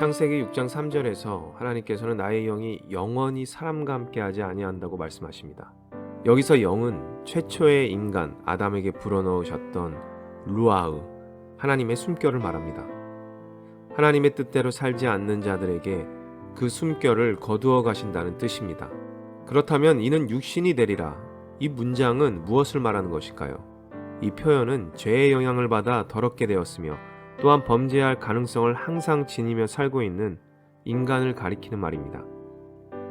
창세기 6장 3절에서 하나님께서는 나의 영이 영원히 사람과 함께 하지 아니한다고 말씀하십니다. 여기서 영은 최초의 인간 아담에게 불어넣으셨던 루아흐 하나님의 숨결을 말합니다. 하나님의 뜻대로 살지 않는 자들에게 그 숨결을 거두어 가신다는 뜻입니다. 그렇다면 이는 육신이 되리라. 이 문장은 무엇을 말하는 것일까요? 이 표현은 죄의 영향을 받아 더럽게 되었으며 또한 범죄할 가능성을 항상 지니며 살고 있는 인간을 가리키는 말입니다.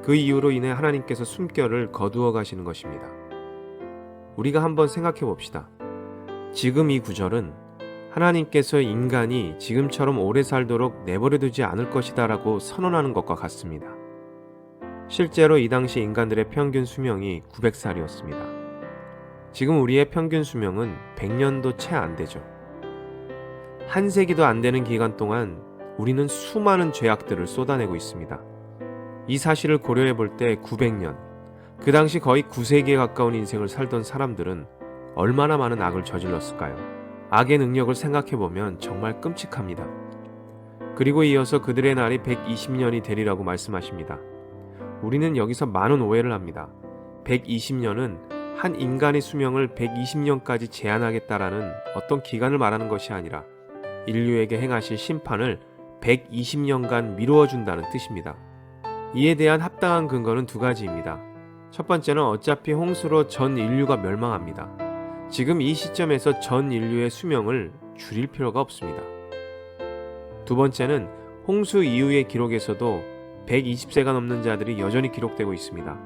그 이유로 인해 하나님께서 숨결을 거두어 가시는 것입니다. 우리가 한번 생각해 봅시다. 지금 이 구절은 하나님께서 인간이 지금처럼 오래 살도록 내버려두지 않을 것이다 라고 선언하는 것과 같습니다. 실제로 이 당시 인간들의 평균 수명이 900살이었습니다. 지금 우리의 평균 수명은 100년도 채 안 되죠. 한 세기도 안 되는 기간 동안 우리는 수많은 죄악들을 쏟아내고 있습니다. 이 사실을 고려해 볼 때 900년, 그 당시 거의 9세기에 가까운 인생을 살던 사람들은 얼마나 많은 악을 저질렀을까요? 악의 능력을 생각해 보면 정말 끔찍합니다. 그리고 이어서 그들의 날이 120년이 되리라고 말씀하십니다. 우리는 여기서 많은 오해를 합니다. 120년은 한 인간의 수명을 120년까지 제한하겠다라는 어떤 기간을 말하는 것이 아니라 인류에게 행하실 심판을 120년간 미루어 준다는 뜻입니다. 이에 대한 합당한 근거는 두 가지입니다. 첫 번째는 어차피 홍수로 전 인류가 멸망합니다. 지금 이 시점에서 전 인류의 수명을 줄일 필요가 없습니다. 두 번째는 홍수 이후의 기록에서도 120세가 넘는 자들이 여전히 기록되고 있습니다.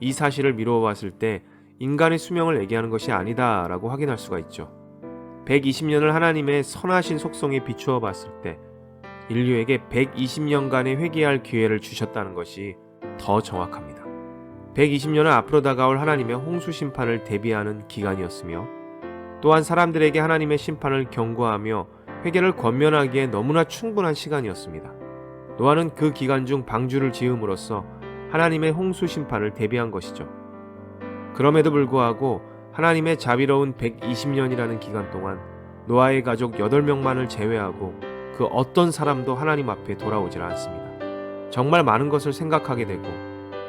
이 사실을 미루어 봤을 때 인간의 수명을 얘기하는 것이 아니다라고 확인할 수가 있죠. 120년을 하나님의 선하신 속성에 비추어 봤을 때 인류에게 120년간의 회개할 기회를 주셨다는 것이 더 정확합니다. 120년은 앞으로 다가올 하나님의 홍수 심판을 대비하는 기간이었으며 또한 사람들에게 하나님의 심판을 경고하며 회개를 권면하기에 너무나 충분한 시간이었습니다. 노아는 그 기간 중 방주를 지음으로써 하나님의 홍수 심판을 대비한 것이죠. 그럼에도 불구하고 하나님의 자비로운 120년이라는 기간 동안 노아의 가족 8명만을 제외하고 그 어떤 사람도 하나님 앞에 돌아오질 않습니다. 정말 많은 것을 생각하게 되고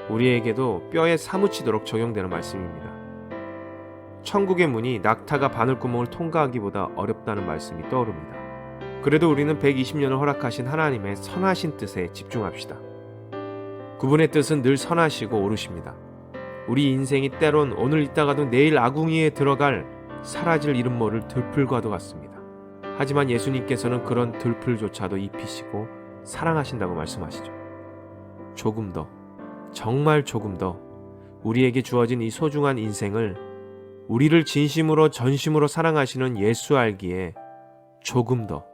우리에게도 뼈에 사무치도록 적용되는 말씀입니다. 천국의 문이 낙타가 바늘구멍을 통과하기보다 어렵다는 말씀이 떠오릅니다. 그래도 우리는 120년을 허락하신 하나님의 선하신 뜻에 집중합시다. 그분의 뜻은 늘 선하시고 옳으십니다. 우리 인생이 때론 오늘 있다가도 내일 아궁이에 들어갈 사라질 이름 모를 들풀과도 같습니다. 하지만 예수님께서는 그런 들풀조차도 입히시고 사랑하신다고 말씀하시죠. 조금 더, 정말 조금 더 우리에게 주어진 이 소중한 인생을 우리를 진심으로 전심으로 사랑하시는 예수 알기에 조금 더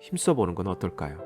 힘써보는 건 어떨까요?